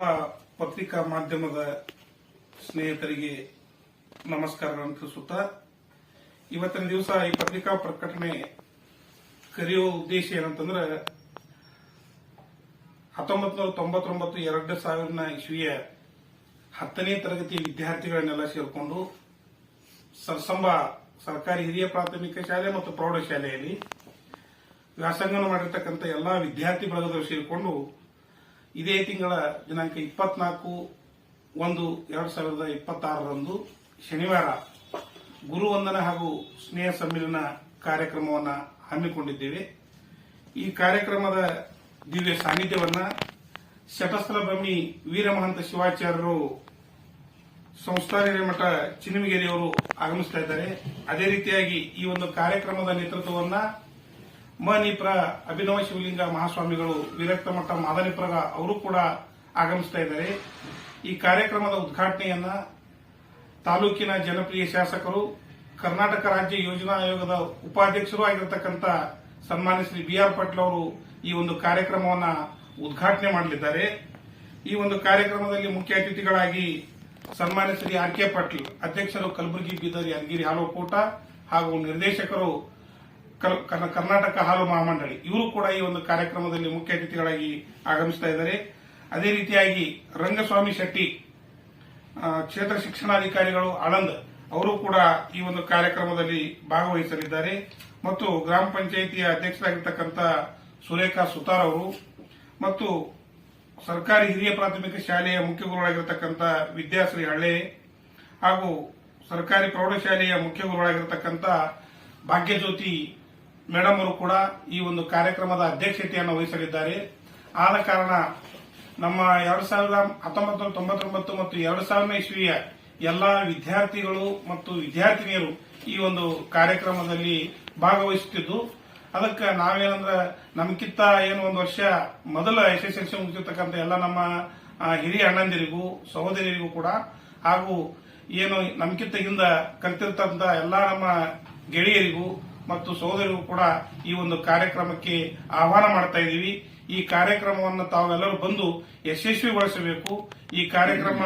ಪತ್ರಿಕಾ ಮಾಧ್ಯಮದ ಸ್ನೇಹಿತರಿಗೆ ನಮಸ್ಕಾರಗಳನ್ನು ತಿಳಿಸುತ್ತಾ ಇವತ್ತಿನ ದಿವಸ ಈ ಪತ್ರಿಕಾ ಪ್ರಕಟಣೆ ಕರೆಯುವ ಉದ್ದೇಶ ಏನಂತಂದ್ರೆ ಹತ್ತೊಂಬತ್ನೂರ ತೊಂಬತ್ತೊಂಬತ್ತು ಎರಡು ಸಾವಿರನ ಇಸ್ವಿಯ ಹತ್ತನೇ ತರಗತಿ ವಿದ್ಯಾರ್ಥಿಗಳನ್ನೆಲ್ಲ ಸೇರಿಕೊಂಡು ಸರ್ಸಂಬ ಸರ್ಕಾರಿ ಹಿರಿಯ ಪ್ರಾಥಮಿಕ ಶಾಲೆ ಮತ್ತು ಪ್ರೌಢಶಾಲೆಯಲ್ಲಿ ವ್ಯಾಸಂಗನ ಮಾಡಿರ್ತಕ್ಕಂಥ ಎಲ್ಲಾ ವಿದ್ಯಾರ್ಥಿ ಬಳಗದವರು ಸೇರಿಕೊಂಡು ಇದೇ ತಿಂಗಳ ದಿನಾಂಕ ಇಪ್ಪತ್ನಾಲ್ಕು ಒಂದು ಎರಡು ಸಾವಿರದ ಇಪ್ಪತ್ತಾರರಂದು ಶನಿವಾರ ಗುರುವಂದನ ಹಾಗೂ ಸ್ನೇಹ ಸಮ್ಮಿಲನ ಕಾರ್ಯಕ್ರಮವನ್ನು ಹಮ್ಮಿಕೊಂಡಿದ್ದೇವೆ. ಈ ಕಾರ್ಯಕ್ರಮದ ದಿವ್ಯ ಸಾನ್ನಿಧ್ಯವನ್ನ ಶಟಸ್ಥಲ ಬ್ರಹ್ಮಿ ವೀರಮಹಂತ ಶಿವಾಚಾರ್ಯರು ಸಂಸ್ಥಾನ ಮಠ ಚಿನ್ನಮಗೇರಿಯವರು ಆಗಮಿಸ್ತಾ ಇದ್ದಾರೆ. ಅದೇ ರೀತಿಯಾಗಿ ಈ ಒಂದು ಕಾರ್ಯಕ್ರಮದ ನೇತೃತ್ವವನ್ನ ಮನಿಪ್ರ ಅಭಿನವ ಶಿವಲಿಂಗ ಮಹಾಸ್ವಾಮಿಗಳು ವಿರಕ್ತ ಮಠ ಮಾದನಿಪ್ರಗ ಅವರು ಕೂಡ ಆಗಮಿಸ್ತಾ ಇದ್ದಾರೆ. ಈ ಕಾರ್ಯಕ್ರಮದ ಉದ್ಘಾಟನೆಯನ್ನ ತಾಲೂಕಿನ ಜನಪ್ರಿಯ ಶಾಸಕರು, ಕರ್ನಾಟಕ ರಾಜ್ಯ ಯೋಜನಾ ಆಯೋಗದ ಉಪಾಧ್ಯಕ್ಷರು ಆಗಿರತಕ್ಕಂಥ ಸನ್ಮಾನ್ಯ ಶ್ರೀ ಬಿ ಆರ್ ಪಾಟೀಲ್ ಅವರು ಈ ಒಂದು ಕಾರ್ಯಕ್ರಮವನ್ನ ಉದ್ಘಾಟನೆ ಮಾಡಲಿದ್ದಾರೆ. ಈ ಒಂದು ಕಾರ್ಯಕ್ರಮದಲ್ಲಿ ಮುಖ್ಯ ಅತಿಥಿಗಳಾಗಿ ಸನ್ಮಾನ್ಯ ಶ್ರೀ ಆರ್ ಕೆ ಪಾಟೀಲ್, ಅಧ್ಯಕ್ಷರು ಕಲಬುರಗಿ ಬೀದರ್ ಯಾದಗಿರಿ ಹಾಲೋಕೋಟ ಹಾಗೂ ನಿರ್ದೇಶಕರು ಕರ್ನಾಟಕ ಹಾಲು ಮಹಾಮಂಡಳಿ. ಇವರು ಕೂಡ ಈ ಒಂದು ಕಾರ್ಯಕ್ರಮದಲ್ಲಿ ಮುಖ್ಯ ಅತಿಥಿಗಳಾಗಿ ಆಗಮಿಸ್ತಾ ಇದ್ದಾರೆ. ಅದೇ ರೀತಿಯಾಗಿ ರಂಗಸ್ವಾಮಿ ಶೆಟ್ಟಿ ಕ್ಷೇತ್ರ ಶಿಕ್ಷಣಾಧಿಕಾರಿಗಳು ಆನಂದ್ ಅವರು ಕೂಡ ಈ ಒಂದು ಕಾರ್ಯಕ್ರಮದಲ್ಲಿ ಭಾಗವಹಿಸಲಿದ್ದಾರೆ. ಮತ್ತು ಗ್ರಾಮ ಪಂಚಾಯಿತಿಯ ಅಧ್ಯಕ್ಷರಾಗಿರ್ತಕ್ಕಂಥ ಸುರೇಖಾ ಸುತಾರ್ ಅವರು ಮತ್ತು ಸರ್ಕಾರಿ ಹಿರಿಯ ಪ್ರಾಥಮಿಕ ಶಾಲೆಯ ಮುಖ್ಯ ಗುರುಗಳಾಗಿರ್ತಕ್ಕಂಥ ವಿದ್ಯಾಶ್ರೀ ಹಳ್ಳೆ ಹಾಗೂ ಸರ್ಕಾರಿ ಪ್ರೌಢಶಾಲೆಯ ಮುಖ್ಯ ಗುರುಗಳಾಗಿರ್ತಕ್ಕಂಥ ಭಾಗ್ಯಜ್ಯೋತಿ ಮೇಡಮ್ ಅವರು ಕೂಡ ಈ ಒಂದು ಕಾರ್ಯಕ್ರಮದ ಅಧ್ಯಕ್ಷತೆಯನ್ನು ವಹಿಸಲಿದ್ದಾರೆ. ಆದ ಕಾರಣ ನಮ್ಮ ಎರಡ್ ಸಾವಿರದ ಹತ್ತೊಂಬತ್ತು ತೊಂಬತ್ತೊಂಬತ್ತು ಮತ್ತು ಎರಡು ಸಾವಿರನೇ ಇಸ್ವಿಯ ಎಲ್ಲಾ ವಿದ್ಯಾರ್ಥಿಗಳು ಮತ್ತು ವಿದ್ಯಾರ್ಥಿನಿಯರು ಈ ಒಂದು ಕಾರ್ಯಕ್ರಮದಲ್ಲಿ ಭಾಗವಹಿಸುತ್ತಿದ್ದು, ಅದಕ್ಕೆ ನಾವೇನಂದ್ರೆ ನಮ್ಕಿಂತ ಏನು ಒಂದು ವರ್ಷ ಮೊದಲ ಎಸ್ ಎಸ್ ಎಲ್ ಸಿ ಮುಗಿಸಿರ್ತಕ್ಕಂಥ ಎಲ್ಲ ನಮ್ಮ ಹಿರಿಯ ಅಣ್ಣಂದಿರಿಗೂ, ಸಹೋದರಿಯರಿಗೂ ಕೂಡ, ಹಾಗೂ ಏನು ನಮ್ಕಿಂತ ಎಲ್ಲ ಎಲ್ಲಾ ನಮ್ಮ ಗೆಳೆಯರಿಗೂ ಮತ್ತು ಸಹೋದರಿಗೂ ಕೂಡ ಈ ಒಂದು ಕಾರ್ಯಕ್ರಮಕ್ಕೆ ಆಹ್ವಾನ ಮಾಡ್ತಾ ಇದ್ದೀವಿ. ಈ ಕಾರ್ಯಕ್ರಮವನ್ನು ತಾವೆಲ್ಲರೂ ಬಂದು ಯಶಸ್ವಿಗೊಳಿಸಬೇಕು. ಈ ಕಾರ್ಯಕ್ರಮ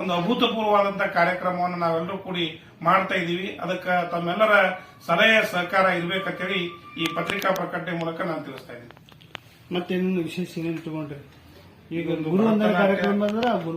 ಒಂದು ಅಭೂತಪೂರ್ವವಾದಂತಹ ಕಾರ್ಯಕ್ರಮವನ್ನು ನಾವೆಲ್ಲರೂ ಕೂಡಿ ಮಾಡ್ತಾ ಇದ್ದೀವಿ. ಅದಕ್ಕೆ ತಮ್ಮೆಲ್ಲರ ಸಲಹೆ ಸಹಕಾರ ಇರಬೇಕಂತೇಳಿ ಈ ಪತ್ರಿಕಾ ಪ್ರಕಟಣೆ ಮೂಲಕ ನಾನು ತಿಳಿಸ್ತಾ ಇದ್ದೀನಿ. ಮತ್ತೇನು ವಿಶೇಷ ಏನೇನು ತಗೊಂಡ್ರಿ. ಈಗ ಕಾರ್ಯಕ್ರಮ ಅಂದ್ರೆ ಗುರು